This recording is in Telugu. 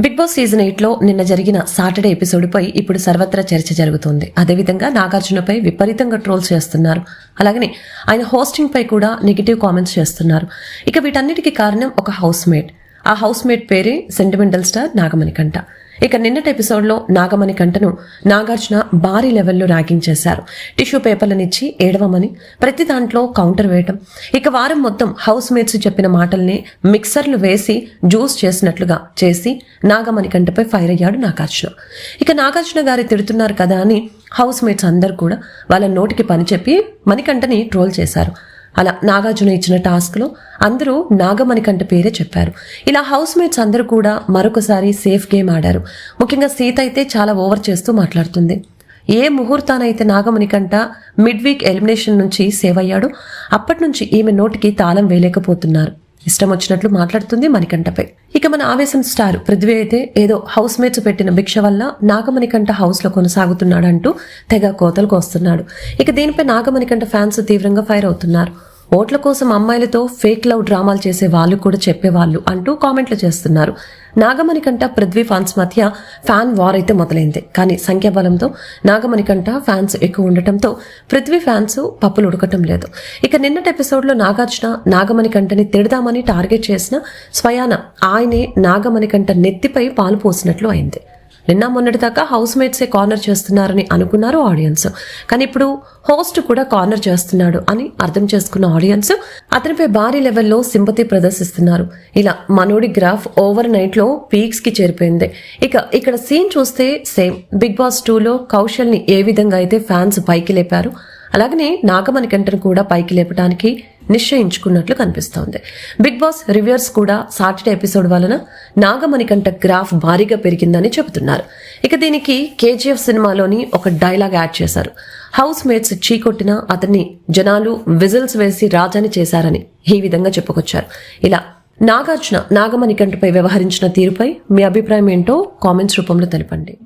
బిగ్ బాస్ సీజన్ ఎయిట్లో నిన్న జరిగిన సాటర్డే ఎపిసోడ్పై ఇప్పుడు సర్వత్రా చర్చ జరుగుతోంది. అదేవిధంగా నాగార్జునపై విపరీతంగా ట్రోల్స్ చేస్తున్నారు. అలాగనే ఆయన హోస్టింగ్పై కూడా నెగిటివ్ కామెంట్స్ చేస్తున్నారు. ఇక వీటన్నిటికీ కారణం ఒక హౌస్ మేట్ ఆ హౌస్ మేట్ పేరే సెంటిమెంటల్ స్టార్ నాగమణికంఠ. ఇక నిన్నటి ఎపిసోడ్లో నాగమణి కంటను నాగార్జున భారీ లెవెల్లో ర్యాగింగ్ చేశారు. టిష్యూ పేపర్లనిచ్చి ఏడవమని ప్రతి దాంట్లో కౌంటర్ వేయటం ఇక వారం మొత్తం హౌస్ మేట్స్ చెప్పిన మాటల్ని మిక్సర్లు వేసి జ్యూస్ చేసినట్లుగా చేసి నాగమణి కంటపై ఫైర్ అయ్యాడు నాగార్జున. ఇక నాగార్జున గారి తిడుతున్నారు కదా అని హౌస్ మేట్స్ అందరు కూడా వాళ్ళ నోటికి పని చెప్పి మణికంఠని ట్రోల్ చేశారు. అలా నాగార్జున ఇచ్చిన టాస్క్లో అందరూ నాగమణికంట పేరే చెప్పారు. ఇలా హౌస్ మేట్స్ అందరూ కూడా మరొకసారి సేఫ్ గేమ్ ఆడారు. ముఖ్యంగా సీత అయితే చాలా ఓవర్ చేస్తూ మాట్లాడుతుంది. ఏ ముహూర్తానైతే నాగమణికంట మిడ్ వీక్ ఎలిమినేషన్ నుంచి సేవ్ అయ్యాడో అప్పటి నుంచి ఈమె నోటికి తాళం వేయలేకపోతున్నారు. ఇష్టం వచ్చినట్లు మాట్లాడుతుంది మణికంఠపై. ఇక మన ఆవేశం స్టార్ పృథ్వీ అయితే ఏదో హౌస్ మేట్స్ పెట్టిన భిక్ష వల్ల నాగమణికంఠ హౌస్లో కొనసాగుతున్నాడంటూ తెగ కోతలు కోస్తున్నాడు ఇక దీనిపై నాగమణికంఠ ఫ్యాన్స్ తీవ్రంగా ఫైర్ అవుతున్నారు. ఓట్ల కోసం అమ్మాయిలతో ఫేక్ లవ్ డ్రామాలు చేసే వాళ్ళు కూడా చెప్పేవాళ్ళు అంటూ కామెంట్లు చేస్తున్నారు. నాగమణికంఠ పృథ్వీ ఫ్యాన్స్ మధ్య ఫ్యాన్ వార్ అయితే మొదలైంది. కానీ సంఖ్యాబలంతో నాగమణికంఠ ఫ్యాన్స్ ఎక్కువ ఉండటంతో పృథ్వీ ఫ్యాన్స్ పప్పులు ఉడకటం లేదు. ఇక నిన్నటి ఎపిసోడ్లో నాగార్జున నాగమణికంఠని తిడదామని టార్గెట్ చేసిన స్వయాన ఆయనే నాగమణికంఠ నెత్తిపై పాలు పోసినట్లు అయింది. నిన్న మొన్నటి దాకా హౌస్ మేట్సే కార్నర్ చేస్తున్నారని అనుకున్నారు ఆడియన్స్. కానీ ఇప్పుడు హోస్ట్ కూడా కార్నర్ చేస్తున్నాడు అని అర్థం చేసుకున్న ఆడియన్స్ అతనిపై భారీ లెవెల్లో సింపతి ప్రదర్శిస్తున్నారు. ఇలా మనోడి గ్రాఫ్ ఓవర్ నైట్లో పీక్స్కి చేరిపోయింది. ఇక ఇక్కడ సీన్ చూస్తే సేమ్ బిగ్ బాస్ టూలో కౌశల్ని ఏ విధంగా అయితే ఫ్యాన్స్ పైకి లేపారు అలాగనే నాగమణికంఠను కూడా పైకి లేపడానికి నిశ్చయించుకున్నట్లు కనిపిస్తోంది. బిగ్ బాస్ రివ్యూర్స్ కూడా సాటర్డే ఎపిసోడ్ వలన నాగమణికంఠ గ్రాఫ్ భారీగా పెరిగిందని చెబుతున్నారు. ఇక దీనికి కేజీఎఫ్ సినిమాలోని ఒక డైలాగ్ యాడ్ చేశారు. హౌస్ మేట్స్ చీకొట్టిన అతన్ని జనాలు విజిల్స్ వేసి రాజాని చేశారని ఈ విధంగా చెప్పుకొచ్చారు. ఇలా నాగార్జున నాగమణికంఠపై వ్యవహరించిన తీరుపై మీ అభిప్రాయం ఏంటో కామెంట్స్ రూపంలో తెలపండి.